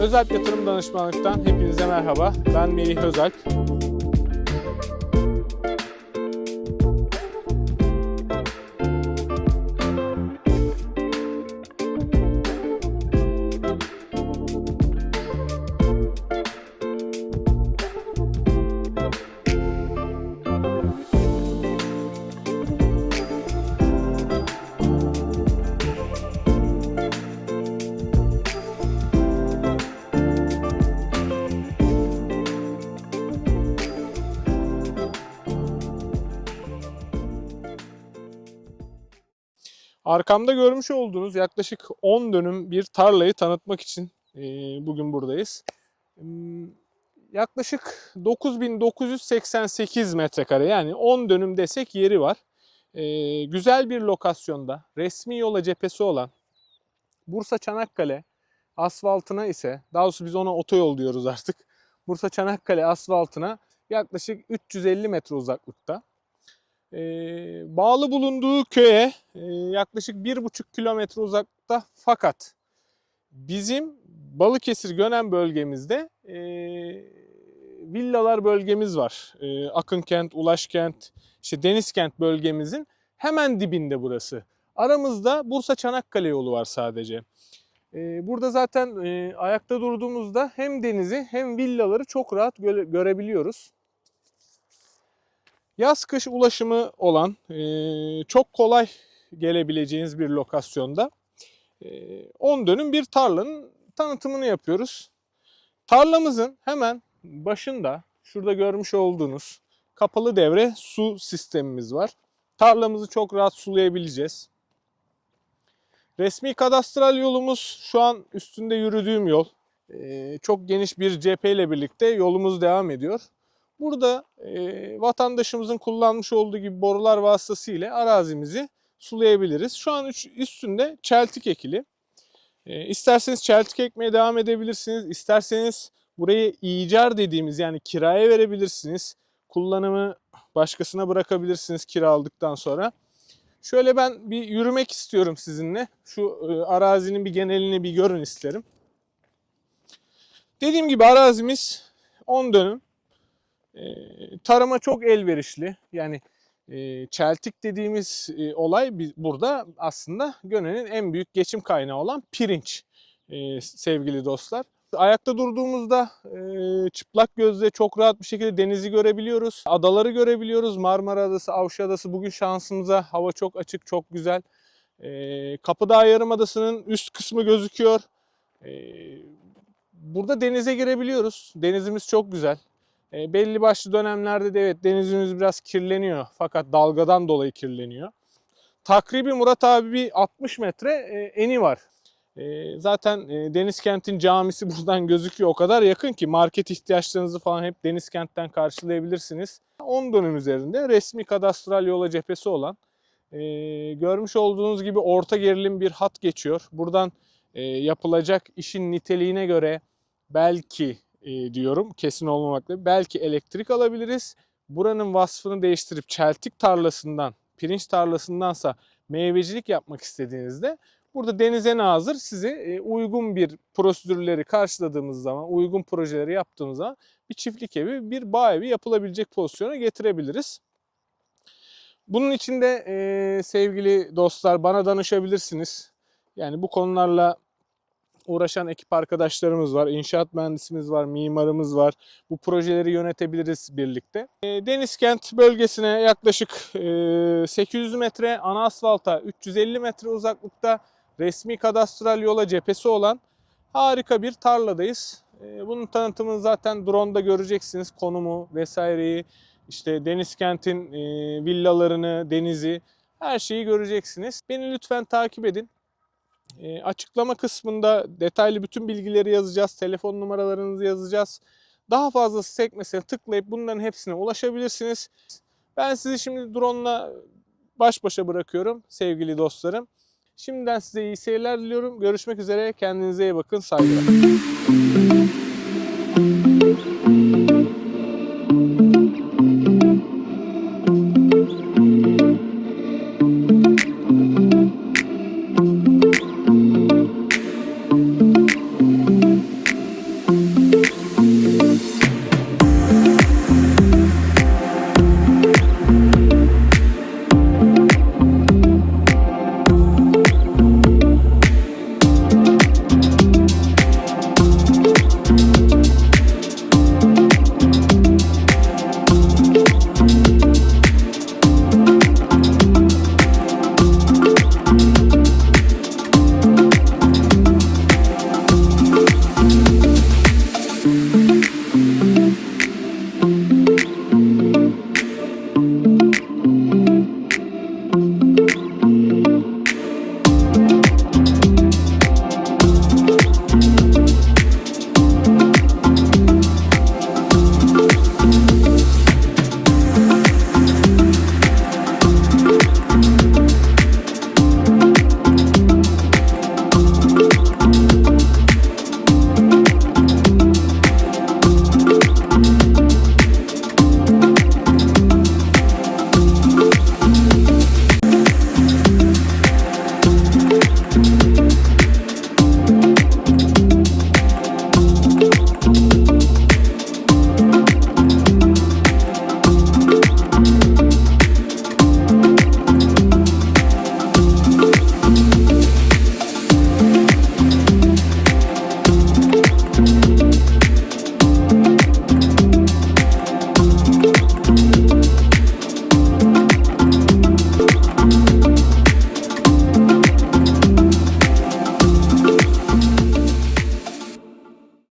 Özalp Yatırım Danışmanlık'tan hepinize merhaba. Ben Melih Özalp. Arkamda görmüş olduğunuz yaklaşık 10 dönüm bir tarlayı tanıtmak için e, bugün buradayız. Hmm, Yaklaşık 9988 metrekare yani 10 dönüm desek yeri var. E, Güzel bir lokasyonda resmi yola cephesi olan Bursa Çanakkale asfaltına ise daha doğrusu biz ona otoyol diyoruz artık. Bursa Çanakkale asfaltına yaklaşık 350 metre uzaklıkta. Ee, bağlı bulunduğu köye e, yaklaşık 1,5 kilometre uzakta fakat bizim Balıkesir Gönen bölgemizde e, villalar bölgemiz var. E, Akınkent, Ulaşkent, işte Denizkent bölgemizin hemen dibinde burası. Aramızda Bursa Çanakkale yolu var sadece. E, burada zaten e, ayakta durduğumuzda hem denizi hem villaları çok rahat göre- görebiliyoruz. Yaz kış ulaşımı olan e, çok kolay gelebileceğiniz bir lokasyonda e, 10 dönüm bir tarlanın tanıtımını yapıyoruz. Tarlamızın hemen başında şurada görmüş olduğunuz kapalı devre su sistemimiz var. Tarlamızı çok rahat sulayabileceğiz. Resmi kadastral yolumuz şu an üstünde yürüdüğüm yol. E, çok geniş bir cepheyle birlikte yolumuz devam ediyor. Burada e, vatandaşımızın kullanmış olduğu gibi borular vasıtasıyla arazimizi sulayabiliriz. Şu an üstünde çeltik ekili. E, isterseniz çeltik ekmeye devam edebilirsiniz. İsterseniz burayı icar dediğimiz yani kiraya verebilirsiniz. Kullanımı başkasına bırakabilirsiniz kiraladıktan sonra. Şöyle ben bir yürümek istiyorum sizinle. Şu e, arazinin bir genelini bir görün isterim. Dediğim gibi arazimiz 10 dönüm. Tarıma çok elverişli. Yani çeltik dediğimiz olay burada aslında Gönen'in en büyük geçim kaynağı olan pirinç sevgili dostlar. Ayakta durduğumuzda e, çıplak gözle çok rahat bir şekilde denizi görebiliyoruz. Adaları görebiliyoruz. Marmara Adası, Avşa Adası bugün şansımıza hava çok açık, çok güzel. E, Kapıdağ Yarımadası'nın üst kısmı gözüküyor. E, burada denize girebiliyoruz. Denizimiz çok güzel. E, belli başlı dönemlerde de evet denizimiz biraz kirleniyor. Fakat dalgadan dolayı kirleniyor. Takribi Murat abi bir 60 metre e, eni var. E, zaten e, Denizkent'in camisi buradan gözüküyor. O kadar yakın ki market ihtiyaçlarınızı falan hep Denizkent'ten karşılayabilirsiniz. 10 dönüm üzerinde resmi kadastral yola cephesi olan e, görmüş olduğunuz gibi orta gerilim bir hat geçiyor. Buradan e, yapılacak işin niteliğine göre belki e, diyorum kesin olmamakla belki elektrik alabiliriz. Buranın vasfını değiştirip çeltik tarlasından, pirinç tarlasındansa meyvecilik yapmak istediğinizde burada denize nazır sizi e, uygun bir prosedürleri karşıladığımız zaman, uygun projeleri yaptığımız zaman bir çiftlik evi, bir bağ evi yapılabilecek pozisyona getirebiliriz. Bunun için de e, sevgili dostlar bana danışabilirsiniz. Yani bu konularla uğraşan ekip arkadaşlarımız var, inşaat mühendisimiz var, mimarımız var. Bu projeleri yönetebiliriz birlikte. E, Denizkent bölgesine yaklaşık e, 800 metre, ana asfalta 350 metre uzaklıkta resmi kadastral yola cephesi olan harika bir tarladayız. E, Bunun tanıtımını zaten drone'da göreceksiniz. Konumu vesaireyi, işte Denizkent'in e, villalarını, denizi her şeyi göreceksiniz. Beni lütfen takip edin. E, açıklama kısmında detaylı bütün bilgileri yazacağız. Telefon numaralarınızı yazacağız. Daha fazlası sekmesine tıklayıp bunların hepsine ulaşabilirsiniz. Ben sizi şimdi drone'la baş başa bırakıyorum sevgili dostlarım. Şimdiden size iyi seyirler diliyorum. Görüşmek üzere. Kendinize iyi bakın. Saygılar.